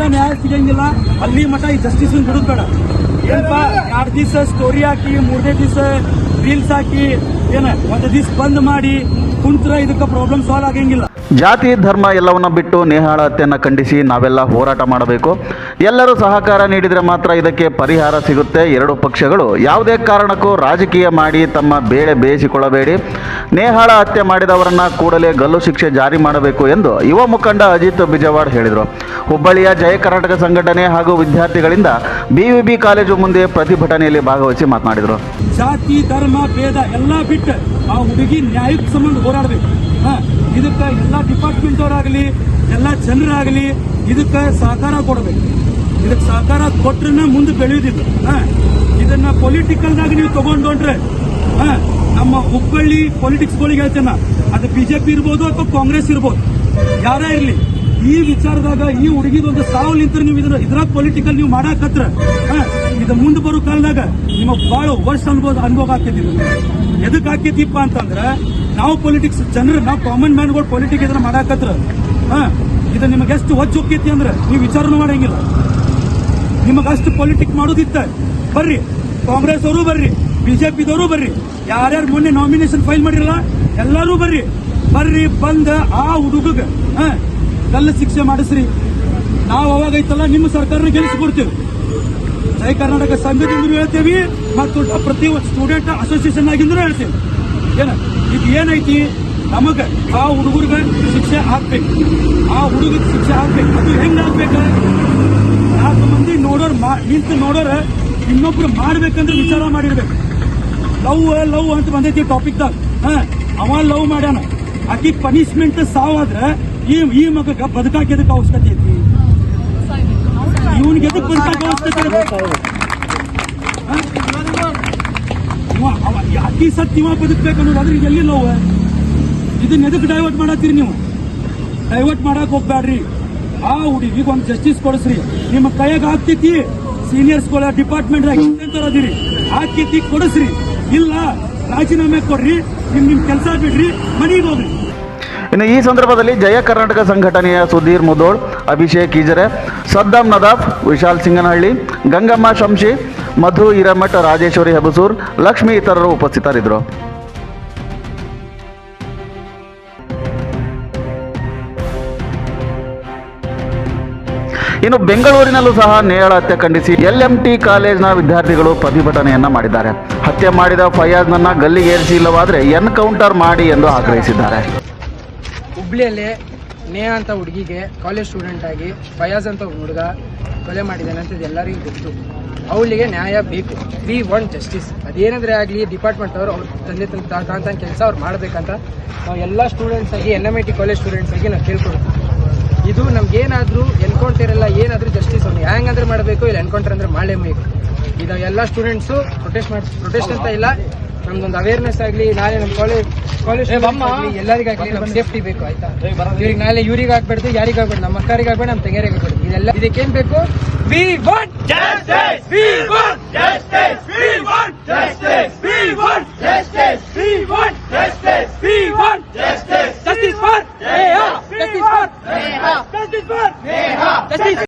ಮಟ ನ್ಯಾಯ ಸಿಗಂಗಿಲ್ಲ. ಅಲ್ಲಿ ಮಠ ಈ ಜಸ್ಟಿಸ್ ಬಿಡುದು ಬೇಡ. ಏನಪ್ಪ ಎರಡು ದಿವಸ ಸ್ಟೋರಿ ಹಾಕಿ, ಮೂರನೇ ದಿವಸ ರೀಲ್ಸ್ ಹಾಕಿ, ಏನ, ಒಂದು ದಿವಸ ಬಂದ್ ಮಾಡಿ ಕುಂತ್ರ ಇದಕ್ಕೆ ಪ್ರಾಬ್ಲಮ್ ಸಾಲ್ವ್ ಆಗಂಗಿಲ್ಲ. ಜಾತಿ ಧರ್ಮ ಎಲ್ಲವನ್ನ ಬಿಟ್ಟು ನೇಹಾಳ ಹತ್ಯೆಯನ್ನು ಖಂಡಿಸಿ ನಾವೆಲ್ಲ ಹೋರಾಟ ಮಾಡಬೇಕು. ಎಲ್ಲರೂ ಸಹಕಾರ ನೀಡಿದರೆ ಮಾತ್ರ ಇದಕ್ಕೆ ಪರಿಹಾರ ಸಿಗುತ್ತೆ. ಎರಡು ಪಕ್ಷಗಳು ಯಾವುದೇ ಕಾರಣಕ್ಕೂ ರಾಜಕೀಯ ಮಾಡಿ ತಮ್ಮ ಬೇಳೆ ಬೇಯಿಸಿಕೊಳ್ಳಬೇಡಿ. ನೇಹಾಳ ಹತ್ಯೆ ಮಾಡಿದವರನ್ನ ಕೂಡಲೇ ಗಲ್ಲು ಶಿಕ್ಷೆ ಜಾರಿ ಮಾಡಬೇಕು ಎಂದು ಯುವ ಮುಖಂಡ ಅಜಿತ್ ಬಿಜವಾಡ್ ಹೇಳಿದರು. ಹುಬ್ಬಳ್ಳಿಯ ಜಯ ಕರ್ನಾಟಕ ಸಂಘಟನೆ ಹಾಗೂ ವಿದ್ಯಾರ್ಥಿಗಳಿಂದ ಬಿವಿಬಿ ಕಾಲೇಜು ಮುಂದೆ ಪ್ರತಿಭಟನೆಯಲ್ಲಿ ಭಾಗವಹಿಸಿ ಮಾತನಾಡಿದರು. ಜಾತಿ ಧರ್ಮ ಭೇದ ಎಲ್ಲ ಬಿಟ್ಟು ಆ ಹುಡುಗಿ ನ್ಯಾಯಕ್ಕೆ ಸಂಬಂಧ ಹೋರಾಡಬೇಕು. ಹಾ ಇದಕ್ಕೆ ಎಲ್ಲ ಡಿಪಾರ್ಟ್ಮೆಂಟ್ ಅವರಾಗಲಿ ಎಲ್ಲ ಜನರಾಗಲಿ ಇದಕ್ಕೆ ಸಹಕಾರ ಕೊಡಬೇಕು. ಇದಕ್ಕೆ ಸಹಕಾರ ಕೊಟ್ರೆ ಮುಂದೆ ಬೆಳೆಯೋದಿಲ್ಲ. ಹಾ ಇದನ್ನ ಪೊಲಿಟಿಕಲ್ದಾಗ ನೀವು ತಗೊಂಡ್ರೆ ಹಾ ನಮ್ಮ ಹುಬ್ಬಳ್ಳಿ ಪೊಲಿಟಿಕ್ಸ್ಗಳಿಗೆ ಹೇಳ್ತೇನೆ ಅದು ಬಿಜೆಪಿ ಇರ್ಬೋದು ಅಥವಾ ಕಾಂಗ್ರೆಸ್ ಇರ್ಬೋದು. ಯಾರೇ ಇರಲಿ ಈ ವಿಚಾರದಾಗ ಈ ಹುಡುಗಿದೊಂದು ಸಾವು ನಿಂತ್ರೆ ನೀವು ಇದ್ರ ಇದ್ರಾಗ ಪೊಲಿಟಿಕಲ್ ನೀವು ಮಾಡಾಕತ್ರ. ಹಾ, ಇದು ಮುಂದೆ ಬರೋ ಕಾಲದಾಗ ನಿಮಗೆ ಬಹಳ ವರ್ಷ ಅನುಭವ ಅನುಭವ ಆಕೈತಿ ಇದು. ಎದಕ್ ಆಕೈತಿಪ್ಪ ಅಂತಂದ್ರ, ನಾವು ಪೊಲಿಟಿಕ್ಸ್ ಜನರು, ನಾವು ಕಾಮನ್ ಮ್ಯಾನ್ಗಳು ಪೊಲಿಟಿಕ್ ಇದನ್ನ ಮಾಡಾಕತ್ರ, ಹಾ, ಇದು ನಿಮಗೆ ಎಷ್ಟು ಹೊಚ್ಚ ಹೋಗ್ತೈತಿ ಅಂದ್ರೆ ನೀವು ವಿಚಾರನೂ ಮಾಡಂಗಿಲ್ಲ. ನಿಮಗೆ ಅಷ್ಟು ಪೊಲಿಟಿಕ್ ಮಾಡೋದಿತ್ತ. ಬರ್ರಿ, ಕಾಂಗ್ರೆಸ್ ಅವರು ಬರ್ರಿ, ಬಿಜೆಪಿದವರು ಬರ್ರಿ, ಯಾರ್ಯಾರು ಮೊನ್ನೆ ನಾಮಿನೇಷನ್ ಫೈಲ್ ಮಾಡಿರಲ್ಲ, ಎಲ್ಲರೂ ಬರ್ರಿ. ಬರ್ರಿ, ಬಂದ ಆ ಹುಡುಗಗ ಕಲ್ಲು ಶಿಕ್ಷೆ ಮಾಡಿಸ್ರಿ. ನಾವು ಅವಾಗ ಐತಲ್ಲ, ನಿಮ್ಮ ಸರ್ಕಾರನ ಗೆಲ್ಲಿಸ್ಕೊಡ್ತೀವಿ ಜೈ ಕರ್ನಾಟಕ ಸಂಘದಿಂದ ಹೇಳ್ತೇವಿ ಮತ್ತು ಪ್ರತಿ ಸ್ಟೂಡೆಂಟ್ ಅಸೋಸಿಯೇಷನ್ ಆಗಿಂದ ಹೇಳ್ತೇವೆ. ಏನ? ಇದು ಏನೈತಿ? ನಮಗೆ ಆ ಹುಡುಗರಿಗೆ ಶಿಕ್ಷೆ ಹಾಕ್ಬೇಕು ಆ ಹುಡುಗರಿಗೆ ಶಿಕ್ಷೆ ಹಾಕ್ಬೇಕು ಅದು ಹೆಂಗೆ ಹಾಕ್ಬೇಕ ನಾಲ್ಕು ಮಂದಿ ನೋಡೋರು ನಿಂತು ನೋಡೋರು ಇನ್ನೊಬ್ರು ಮಾಡ್ಬೇಕಂದ್ರೆ ವಿಚಾರ ಮಾಡಿರ್ಬೇಕು. ಲವ್ ಲವ್ ಅಂತ ಬಂದೈತಿ ಟಾಪಿಕ್ದಾಗ ಹಾಂ, ಅವ ಲವ್ ಮಾಡ್ಯಾನ. ಆಕಿ ಪನಿಷ್ಮೆಂಟ್ ಸಾವಾದ್ರೆ ಈ ಈ ಮಗಕ್ಕೆ ಬದುಕಾಕಿದಕ್ಕೆ ಅವಶ್ಯಕತೆ ಐತಿ ಇವನಿಗೆ ಎದಕ್ಕೆ ಬದುಕಾಕ ಅವಶ್ಯಕತೆ ಇರ್ಬೇಕು? ಹಾ? ಇವ ಅವ ಅತಿ ಸತ್ ನೀವ ಬದುಕ್ಬೇಕು ಅನ್ನೋದು ಅದ್ರ ಎಲ್ಲಿ ನೋವು ಇದನ್ನ ಎದಕ್ಕೆ ಡೈವರ್ಟ್ ಮಾಡತ್ತೀರಿ ನೀವು ಡೈವರ್ಟ್ ಮಾಡಕ್ ಹೋಗ್ಬೇಡ್ರಿ ಆ ಹುಡುಗಿ ಒಂದು ಜಸ್ಟಿಸ್ ಕೊಡಿಸ್ರಿ ನಿಮ್ಮ ಕೈಯಾಗ ಆಗ್ತೈತಿ ಸೀನಿಯರ್ಸ್ಗಳ ಡಿಪಾರ್ಟ್ಮೆಂಟ್ ಅದಿರಿ ಆಗ್ತೈತಿ ಕೊಡಿಸ್ರಿ ಇಲ್ಲ ರಾಜೀನಾಮೆ ಕೊಡ್ರಿ ನಿಮ್ ನಿಮ್ ಕೆಲಸ ಬಿಡ್ರಿ ಮನೆಗೆ ಹೋಗ್ರಿ ಇನ್ನು ಈ ಸಂದರ್ಭದಲ್ಲಿ ಜಯ ಕರ್ನಾಟಕ ಸಂಘಟನೆಯ ಸುಧೀರ್ ಮುದೋಳ್ ಅಭಿಷೇಕ್ ಈಜರೆ, ಸದ್ದಾಮ್ ನದಾಫ್, ವಿಶಾಲ್ ಸಿಂಗನಹಳ್ಳಿ ಗಂಗಮ್ಮ, ಶಂಶಿ, ಮಧು, ಹಿರಮಠ, ರಾಜೇಶ್ವರಿ, ಹೆಬಸೂರ್, ಲಕ್ಷ್ಮಿ ಇತರರು ಉಪಸ್ಥಿತರಿದ್ದರು. ಇನ್ನು ಬೆಂಗಳೂರಿನಲ್ಲೂ ಸಹ ನೇರಳ ಹತ್ಯೆ ಖಂಡಿಸಿ ಟಿ ಕಾಲೇಜ್ನ ವಿದ್ಯಾರ್ಥಿಗಳು ಪ್ರತಿಭಟನೆಯನ್ನ ಮಾಡಿದ್ದಾರೆ. ಹತ್ಯೆ ಮಾಡಿದ ಫಯಾಜ್ನನ್ನ ಗಲ್ಲಿಗೇರಿಸಿ ಇಲ್ಲವಾದರೆ ಎನ್ಕೌಂಟರ್ ಮಾಡಿ ಎಂದು ಆಗ್ರಹಿಸಿದ್ದಾರೆ. ಹುಬ್ಳಿಯಲ್ಲಿ ನೇಹಾ ಅಂತ ಹುಡುಗಿಗೆ ಕಾಲೇಜ್ ಸ್ಟೂಡೆಂಟ್ ಆಗಿ ಫಯಾಜ್ ಅಂತ ಹುಡುಗ ಕೊಲೆ ಮಾಡಿದ್ದಾನೆ ಅಂತ ಎಲ್ಲರಿಗೂ ಗೊತ್ತು. ಅವಳಿಗೆ ನ್ಯಾಯ ಬೇಕು. ವಿ ಒನ್ ಜಸ್ಟಿಸ್ ಅದೇನಾದ್ರೆ ಆಗಲಿ ಡಿಪಾರ್ಟ್ಮೆಂಟ್ ಅವರು ಅವ್ರ ತಂದೆ ತಾಂತ ಕೆಲಸ ಅವ್ರು ಮಾಡಬೇಕಂತ ನಾವು ಎಲ್ಲ ಸ್ಟೂಡೆಂಟ್ಸ್ ಆಗಿ N M I T college students ಆಗಿ ನಾವು ಕೇಳ್ಕೊಡ್ತೀವಿ ಇದು ನಮ್ಗೇನಾದರೂ ಎನ್ಕೌಂಟರ್ ಎಲ್ಲ ಏನಾದರೂ ಜಸ್ಟಿಸ್ ಅವ್ನು ಹ್ಯಾಂಗಂದ್ರೆ ಮಾಡಬೇಕು, ಇಲ್ಲ ಎನ್ಕೌಂಟರ್ ಅಂದ್ರೆ ಮಾಡಲೇಬೇಕು ಇದು ಎಲ್ಲ ಸ್ಟೂಡೆಂಟ್ಸು ಪ್ರೊಟೆಸ್ಟ್ ಮಾಡಿ ಪ್ರೊಟೆಸ್ಟ್ ಅಂತ ಇಲ್ಲ. ನಮ್ದೊಂದು ಅವೇರ್ನೆಸ್ ಆಗಲಿ ನಾಳೆ ನಮ್ಮ ಕಾಲೇಜ್ ಕಾಲೇಜ್ ಎಲ್ಲರಿಗಾಗಲಿ ನಮ್ಮ ಸೇಫ್ಟಿ ಬೇಕು ಆಯ್ತಾ? ಇವ್ರಿಗೆ ನಾಳೆ ಇವ್ರಿಗೆ ಆಗ್ಬಾರ್ದು ಯಾರಿಗೆ ನಮ್ಮ ಅಕ್ಕರಿಗೆ ಆಗ್ಬೇಡ ನಮ್ಮ ತೆಗೆಯರಿಗೆ ಆಗ್ಬೇಡ ಇದೆಲ್ಲ ಇದಕ್ಕೇನು ಬೇಕು? We want justice we want justice we want justice we want